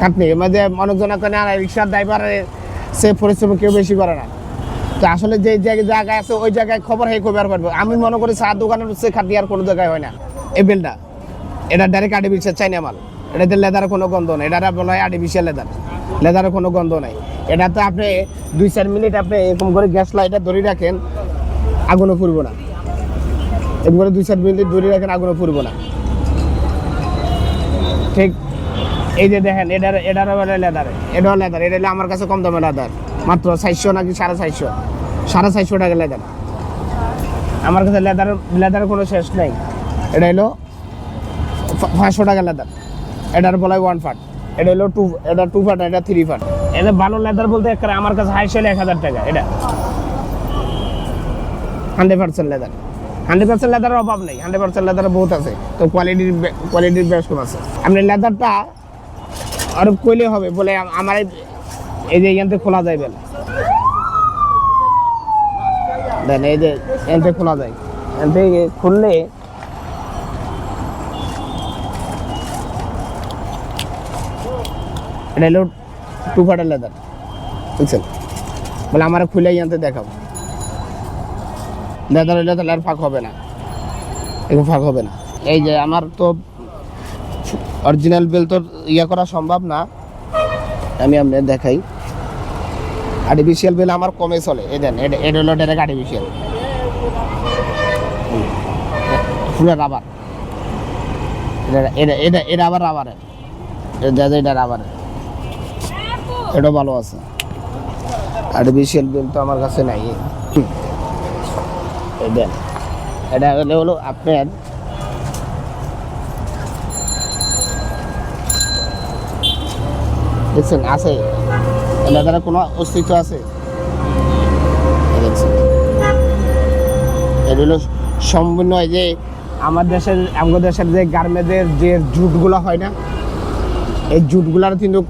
খাটনি। এর মধ্যে অনেকজন আর রিক্সার ড্রাইভার সে পরিশ্রম কেউ বেশি করে না। তো আসলে যে জায়গায় আছে, ওই জায়গায় খবর হয়ে খবর পারবে? আমি মনে করি চার দোকানের সে খাটনি আর কোনো জায়গায় হয় না। এই বেলটা। এটা ডাইরেক্ট আর্টিফিশিয়াল চাইনা মাল। এটাতে লেদারের কোনো গন্ধ নেই। এটা বলা হয় আর্টিফিশিয়াল লেদার লেদারের কোনো গন্ধ নেই। এটা তো আপনি দুই চার মিনিট আপনি এরকম করে গ্যাস লাইটটা ধরে রাখেন আগুনও পুরব না। এরকম করে দুই চার মিনিট ধরে রাখেন আগুনও পুরব না। ঠিক এই যে দেখেন, এটার এটারও বলে লেদার এটাও লেদার এটা হলো আমার কাছে কম দামে লেদার মাত্র চারশো নাকি সাড়ে চারশো? সাড়ে চারশো টাকা লেদার আমার কাছে লেদার লেদারের কোনো শেষ নাই। এটা হলো পাঁচশো টাকা লেদার এটার বলা ওয়ান ফাট এটা হলো টু এটা টু ফাট এটা থ্রি ফাট এটা ভালো লেদার বলতে একটা আমার কাছে হাই সেল এক হাজার টাকা, এটা। Hundred percent leather hundred percent লেদারের অভাব নেই হান্ড্রেড পার্সেন্ট লেদার বহুত আছে। তো কোয়ালিটির কোয়ালিটির বেশ কম আছে। আপনি লেদারটা আর কইলে হবে, বলে আমার এই- যে এখান থেকে খোলা যায় বেলা। দেন, এই যে এখান থেকে খোলা যায়। এখান থেকে খুললে এটা হলো টু ফাটার লেদার বুঝছেন? বলে আমার খুলে জানতে দেখাবো। লেদার তাহলে আর ফাঁক হবে না। এরকম ফাঁক হবে না। এই যে আমার তো অরিজিনাল বেল তো ইয়ে করা সম্ভব না। আমি আপনার দেখাই। আর্টিফিশিয়াল বেল আমার কমে চলে। এই দেন, এটা হলো ডাইরেক্ট আর্টিফিশিয়াল পুরো রাবার এটা এটা এটা আবার রাবারের এটা এটা রাবারের এটা ভালো আছে। আর্টিফিশিয়াল বেল তো আমার কাছে নাই। দেন, এটা হলো হলো আপনার দেখছেন, আছে। দ্বারা কোনো অস্তিত্ব আছে? হলো সম্পূর্ণ এই যে আমার দেশের, আমাদের দেশের যে গার্মেন্টের যে জুটগুলো হয় না, এই জুটগুলার কিন্তু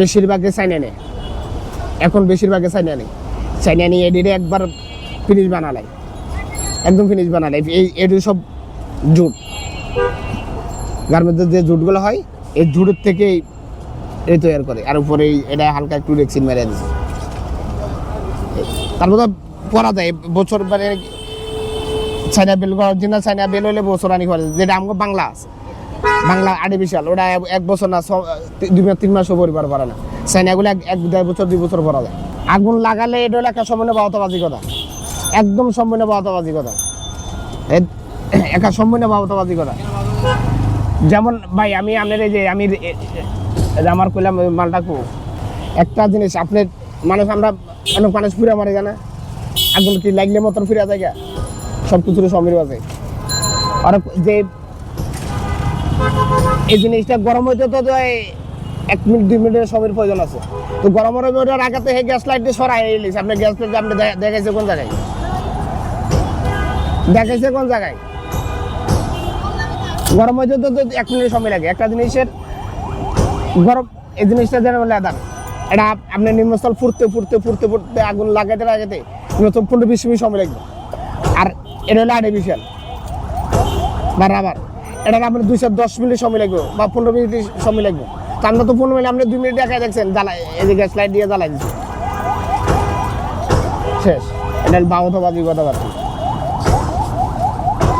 বেশিরভাগে চাইনা নেই এখন বেশিরভাগে চাইনা নেই চাইনা নিয়ে এদিকে একবার ফিনিশ বানালাই একদম ফিনিশ বানালাই এই, এটি সব জুট। গার্মেন্টের যে জুটগুলো হয়, এই জুটের থেকেই এই তৈরি করে। আর উপরে এটা হালকা একটু রেক্সিন মেরে দিচ্ছে তারপর তো যায়। বছর মানে চাইনা বেল চাইনা বেল হলে বছর আনি করে যেটা আমাকে বাংলা আছে। বাংলা আর্টিফিশিয়াল ওটা এক- বছর না দুই মাস, তিন মাসও পরিবার পারে না। এক দেড় বছর, দুই বছর পরা যায়। আগুন লাগালে এটা হলো একটা সম্পূর্ণ বাহতবাজি কথা একদম সম্পূর্ণ বাহতবাজি কথা এ- একা সম্পূর্ণ বাহতবাজি কথা যেমন ভাই, আমি আপনার এই যে আমি আমার কইলাম ওই মালটা কো একটা জিনিস, আপনি মানুষ আমরা অনেক মানুষ ফিরে মারে, জানা? আগুন কি লাগলে মতন ফিরে যায়? সব কিছুর সমীর আছে আর যে এই জিনিসটা গরম হইতে তো এক মিনিট, দুই মিনিটের সময়ের প্রয়োজন আছে। তো গরমের ওটার আগাতে হে গ্যাস লাইট দিয়ে সরাই এলিস আপনি গ্যাস লাইট আপনি দেখাইছে কোন জায়গায়? দেখাইছে কোন জায়গায়? গরম হইতে তো এক মিনিট সময় লাগে। একটা জিনিসের গরম এই জিনিসটা যেন লেদার এটা আপ- আপনার নিম্নস্থল ফুটতে ফুটতে ফুটতে ফুটতে আগুন লাগাতে লাগাতে নিম্নস্থল পনেরো, বিশ মিনিট সময় লাগবে। আর এটা হলো আর্টিফিশিয়াল বা রাবার এটা আপনার দুইশো দশ মিনিট সময় লাগবে বা পনেরো মিনিট সময় লাগবে। আমরা তো পনেরো মিনিট, আপনি দুই মিনিট দেখাই দেখছেন জ্বালাই গ্যাস লাইট দিয়ে জ্বালাই দিচ্ছে। শেষ। এটা বাবতবাজি কথাবার্তা।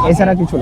এছাড়া কিছু না।